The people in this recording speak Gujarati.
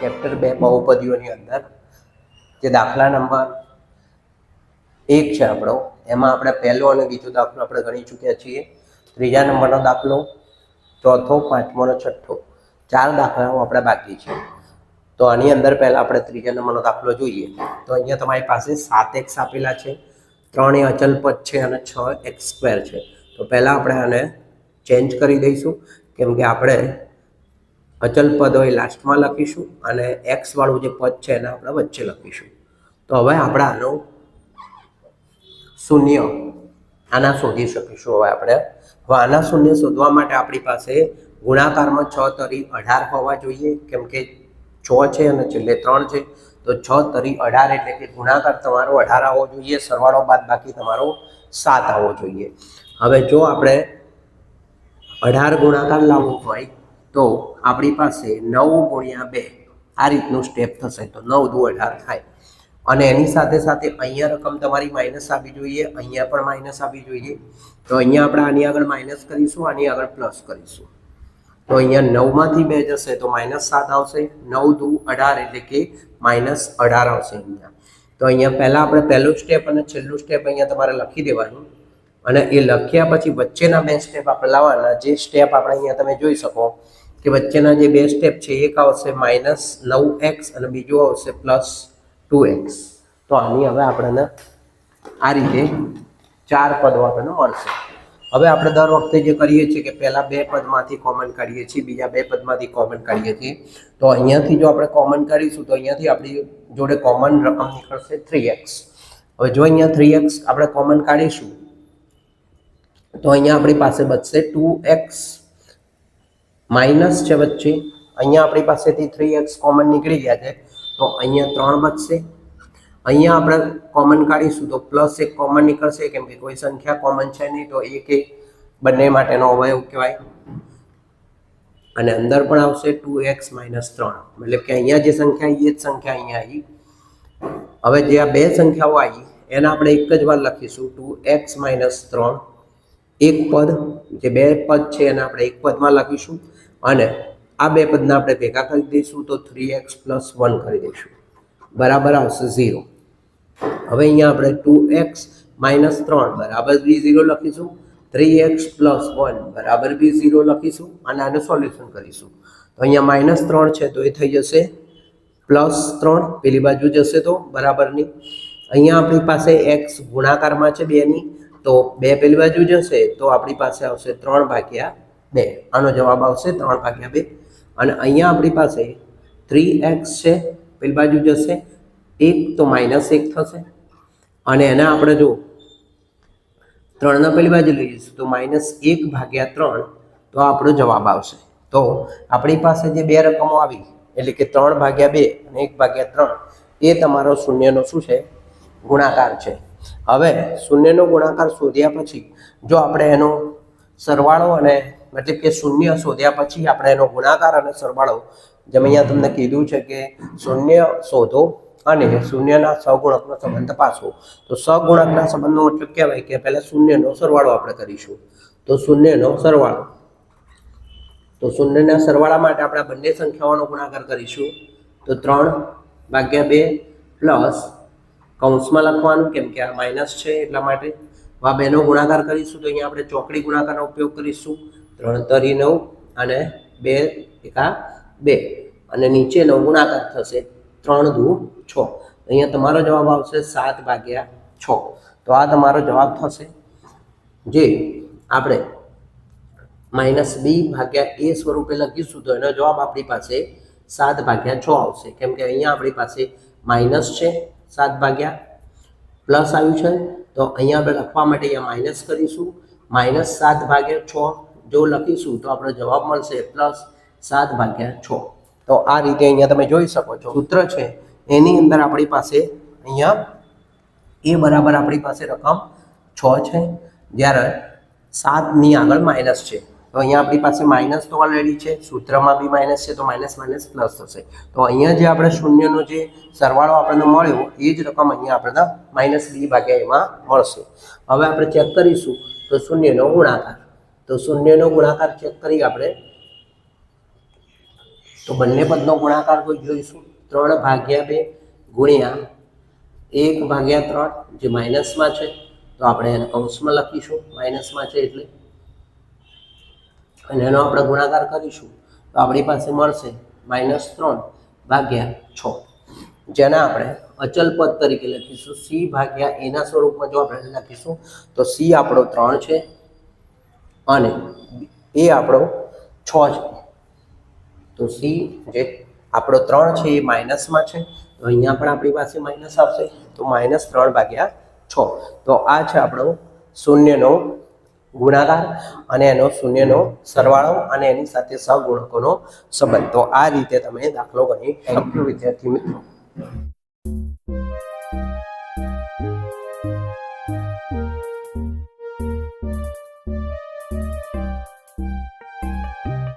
ચેપ્ટર બે બહુપદીઓની અંદર, જે દાખલા નંબર એક છે આપણો. એમાં આપણે પહેલો અને બીજો દાખલો આપણે ગણી ચૂક્યા છીએ. ત્રીજા નંબરનો દાખલો, ચોથો, પાંચમો અને છઠ્ઠો. ચાર દાખલાઓ આપણે બાકી છે. તો આની અંદર પહેલાં આપણે ત્રીજા નંબરનો દાખલો જોઈએ. તો અહીંયા તમારી પાસે સાત એક્સ આપેલા છે, ત્રણ એ અચલ પદ છે અને છ એક્સ સ્ક્વેર છે. તો પહેલાં આપણે આને ચેન્જ કરી દઈશું. કેમ કે આપણે અચલ પદ હોય લાસ્ટમાં લખીશું અને એક્સ વાળું જે પદ છે એને આપણે વચ્ચે લખીશું. તો હવે આપણે આનું શૂન્ય આના શોધી શકીશું. હવે આપણે હવે આના શૂન્ય શોધવા માટે આપણી પાસે ગુણાકારમાં છ તરી અઢાર હોવા જોઈએ, કેમ કે છ છે અને છેલ્લે ત્રણ છે. તો છ તરી અઢાર એટલે કે ગુણાકાર તમારો અઢાર આવવો જોઈએ, સરવાળો બાદ બાકી તમારો સાત આવવો જોઈએ. હવે જો આપણે અઢાર ગુણાકાર લાવવું હોય તો આપણી પાસે નવ ગુણ્યા બે, આ રીતનું સ્ટેપ થશે. તો નવ દુ અઢાર થાય. અને એની સાથે સાથે અહીંયા રકમ તમારી માઇનસ આપવી જોઈએ, અહીંયા પણ માઇનસ આપવી જોઈએ. તો અહીંયા આપણે આની આગળ માઇનસ કરીશું, આની આગળ પ્લસ કરીશું. તો અહીંયા નવમાંથી બે જશે તો માઇનસ સાત આવશે. નવ દુ અઢાર એટલે કે માઇનસ અઢાર આવશે અહીંયા. તો અહીંયા પહેલાં આપણે પહેલું સ્ટેપ અને છેલ્લું સ્ટેપ અહીંયા તમારે લખી દેવાનું. અને એ લખ્યા પછી વચ્ચેના બે સ્ટેપ આપણે લાવવાના. જે સ્ટેપ આપણે અહીંયા તમે જોઈ શકો. કે વચ્ચેના જે બે સ્ટેપ છે, એક આવશે માઇનસ નવ એક્સ અને બીજું આવશે પ્લસ ટુ એક્સ તો આની હવે આપણને આ રીતે ચાર પદો આપણને મળશે. હવે આપણે દર વખતે જે કરીએ છીએ કે પહેલાં બે પદમાંથી કોમન કાઢીએ છીએ, બીજા બે પદમાંથી કોમન કાઢીએ છીએ. તો અહીંયાથી જો આપણે કોમન કાઢીશું, તો અહીંયાથી આપણી જોડે કોમન રકમ નીકળશે થ્રી એક્સ હવે જો અહીંયા થ્રી એક્સ આપણે કોમન કાઢીશું, તો અહીંયા આપણી પાસે બચશે ટુ એક્સ માઇનસ છે વચ્ચે. અહીંયા આપણી પાસેથી થ્રી એક્સ કોમન નીકળી ગયા છે. તો અહીંયા ત્રણ બચશે. અહીંયા આપણે કોમન કાઢીશું તો પ્લસ એક કોમન નીકળશે, કેમ કે કોઈ સંખ્યા કોમન છે નહીં, તો એક એક બંને માટેનો અવયવ કહેવાય. અને અંદર પણ આવશે ટુ એક્સ માઇનસ ત્રણ. મતલબ કે અહીંયા જે સંખ્યા એ જ સંખ્યા અહીંયા આવી. હવે જે આ બે સંખ્યાઓ આવી, એને આપણે એક જ વાર લખીશું ટુ એક્સ માઇનસ ત્રણ. એક પદ, જે બે પદ છે એને આપણે એક પદમાં લખીશું. અને આ બે પદને આપણે ભેગા કરી દઈશું તો થ્રી એક્સ પ્લસ વન કરી દઈશું. બરાબર આવશે ઝીરો હવે અહીંયા આપણે ટુ એક્સ માઇનસ ત્રણ, બરાબર બી ઝીરો લખીશું. થ્રી એક્સ પ્લસ વન બરાબર બી ઝીરો લખીશું અને આનું સોલ્યુશન કરીશું. તો અહીંયા માઇનસ ત્રણ છે તો એ થઈ જશે પ્લસ ત્રણ, પેલી બાજુ જશે તો બરાબરની. અહીંયા આપણી પાસે એક્સ ગુણાકારમાં છે બેની, તો બે પેલી બાજુ જશે તો આપણી પાસે આવશે ત્રણ ભાગ્યા બે. આનો જવાબ આવશે ત્રણ ભાગ્યા બે. અને અહીંયા આપણી પાસે થ્રી એક્સ છે, પેલી બાજુ જશે. એક તો માઇનસ એક થશે. અને એને આપણે જો ત્રણના પેલી બાજુ લઈ જઈશું, તો માઇનસ એક ભાગ્યા ત્રણ, તો આપણો જવાબ આવશે. તો આપણી પાસે જે બે રકમો આવી, એટલે કે ત્રણ ભાગ્યા બે અને એક ભાગ્યા ત્રણ, એ તમારો શૂન્યનો શું છે? ગુણાકાર છે. હવે શૂન્યનો ગુણાકાર શોધ્યા પછી, જો આપણે એનો સરવાળો અને મતલબ કે શૂન્ય શોધ્યા પછી આપણે એનો ગુણાકાર અને સરવાળો, જેમ અહીંયા તમને કીધું છે કે શૂન્ય શોધો અને શૂન્યના સહગુણકનો સંબંધ તપાસો તો સહગુણકના સંબંધનો મતલબ કહેવાય કે પહેલાં શૂન્યનો સરવાળો આપણે કરીશું. તો શૂન્યનો સરવાળો, તો શૂન્યના સરવાળા માટે આપણે બંને સંખ્યાઓનો ગુણાકાર કરીશું. તો ત્રણ ભાગ્યા બે પ્લસ કૌંસમાં લખવાનું, કેમ કે આ માઇનસ છે એટલા માટે. આ બેનો ગુણાકાર કરીશું તો અહીંયા આપણે ચોકડી ગુણાકારનો ઉપયોગ કરીશું. ત્રણ તરી નવ અને બે એકા બે. અને નીચેનો ગુણાકાર થશે ત્રણ દુ છ. અહીંયા તમારો જવાબ આવશે સાત ભાગ્યા છ. તો આ તમારો જવાબ થશે. જે આપણે માઇનસ બી ભાગ્યા એ સ્વરૂપે લખીશું તો એનો જવાબ આપણી પાસે સાત ભાગ્યા છ આવશે. કેમ કે અહીંયા આપણી પાસે માઇનસ છે સાત ભાગ્યા પ્લસ આવ્યું છે. તો અહીંયા આપણે લખવા માટે અહીંયા માઇનસ કરીશું. માઇનસ સાત ભાગ્યા છ જો લખીશું તો આપણો જવાબ મળશે પ્લસ સાત ભાગ્યા છ. તો આ રીતે અહીંયા તમે જોઈ શકો છો સૂત્ર છે. એની અંદર આપણી પાસે અહીંયા એ બરાબર આપણી પાસે રકમ છ છે. જ્યારે સાતની આગળ માઇનસ છે. તો અહીંયા આપણી પાસે માઇનસ તો ઓલરેડી છે. સૂત્રમાં બી માઇનસ છે તો માઇનસ માઇનસ પ્લસ થશે. તો અહીંયા જે આપણે શૂન્યનો જે સરવાળો આપણને મળ્યો, એ જ રકમ અહીંયા આપણને માઇનસ બી ભાગ્યા એમાં મળશે. હવે આપણે ચેક કરીશું તો શૂન્યનો ગુણાકાર. તો શૂન્યનો ગુણાકાર ચેક કરી આપણે. તો બંને પદનો ગુણાકાર કોઈ જોઈશું. ત્રણ ભાગ્યા બે ગુણ્યા એક ભાગ્યા ત્રણ, જે માઇનસમાં છે, તો આપણે એને કૌંસમાં લખીશું. માઇનસમાં છે એટલે. અને એનો આપણે ગુણાકાર કરીશું, તો આપણી પાસે મળશે માઇનસ ત્રણ ભાગ્યા છ. જેના આપણે અચલ પદ તરીકે લખીશું. સી ભાગ્યા એના સ્વરૂપમાં જો આપણે લખીશું, તો સી આપણો ત્રણ છે. અને એ આપણો છ છે. તો સી જે આપણો ત્રણ છે એ માઇનસમાં છે. તો અહીંયા પણ આપણી પાસે માઇનસ આવશે. તો માઇનસ ત્રણ ભાગ્યા છ. તો આ છે આપણો શૂન્યનો ગુણાકાર અને એનો શૂન્યનો સરવાળો અને એની સાથે સહગુણકોનો સંબંધ. તો આ રીતે તમે દાખલો ગણી વિદ્યાર્થી મિત્રો.